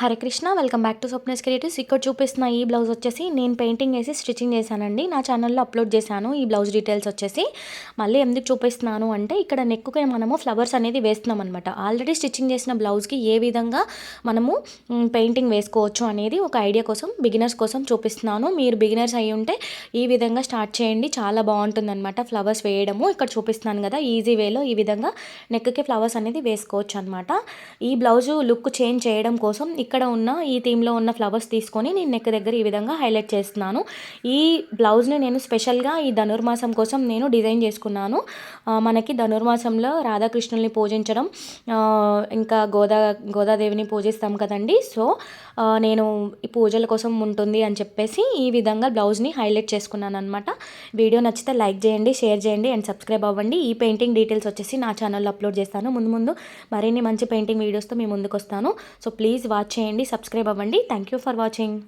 Hare Krishna welcome back to Swapna's creatives ఇక్కడ చూపిస్తున్న ఈ బ్లౌజ్ వచ్చేసి నేను పెయింటింగ్ వేసి స్టిచ్చింగ్ చేశానండి. నా ఛానల్లో అప్లోడ్ చేశాను ఈ బ్లౌజ్ డీటెయిల్స్ వచ్చేసి. మళ్ళీ ఎందుకు చూపిస్తున్నాను అంటే ఇక్కడ నెక్కుకి మనము ఫ్లవర్స్ అనేది వేస్తున్నాం అనమాట ఆల్రెడీ స్టిచ్చింగ్ చేసిన బ్లౌజ్కి ఏ విధంగా మనము పెయింటింగ్ వేసుకోవచ్చు అనేది ఒక ఐడియా కోసం బిగినర్స్ కోసం చూపిస్తున్నాను. మీరు బిగినర్స్ అయి ఉంటే ఈ విధంగా స్టార్ట్ చేయండి. చాలా బాగుంటుంది అనమాట ఫ్లవర్స్ వేయడము. ఇక్కడ చూపిస్తున్నాను కదా ఈజీ వేలో ఈ విధంగా నెక్కి ఫ్లవర్స్ అనేది వేసుకోవచ్చు అనమాట ఈ బ్లౌజు లుక్ చేంజ్ చేయడం కోసం ఇక్కడ ఉన్న ఈ థీమ్లో ఉన్న ఫ్లవర్స్ తీసుకొని నేను నెక్ దగ్గర ఈ విధంగా హైలైట్ చేస్తున్నాను. ఈ బ్లౌజ్ని నేను స్పెషల్గా ఈ ధనుర్మాసం కోసం నేను డిజైన్ చేసుకున్నాను. మనకి ధనుర్మాసంలో రాధాకృష్ణుల్ని పూజించడం ఇంకా గోదా గోదాదేవిని పూజిస్తాం కదండి. సో నేను ఈ పూజల కోసం ఉంటుంది అని చెప్పేసి ఈ విధంగా బ్లౌజ్ని హైలైట్ చేసుకున్నాను అనమాట వీడియో నచ్చితే లైక్ చేయండి షేర్ చేయండి అండ్ సబ్స్క్రైబ్ అవ్వండి. ఈ పెయింటింగ్ డీటెయిల్స్ వచ్చేసి నా ఛానల్లో అప్లోడ్ చేస్తాను. ముందు ముందు మరిన్ని మంచి పెయింటింగ్ వీడియోస్తో మీ ముందుకు వస్తాను సో ప్లీజ్ వాచ్ చేయండి. సబ్స్క్రైబ్ అవ్వండి. Thank you for watching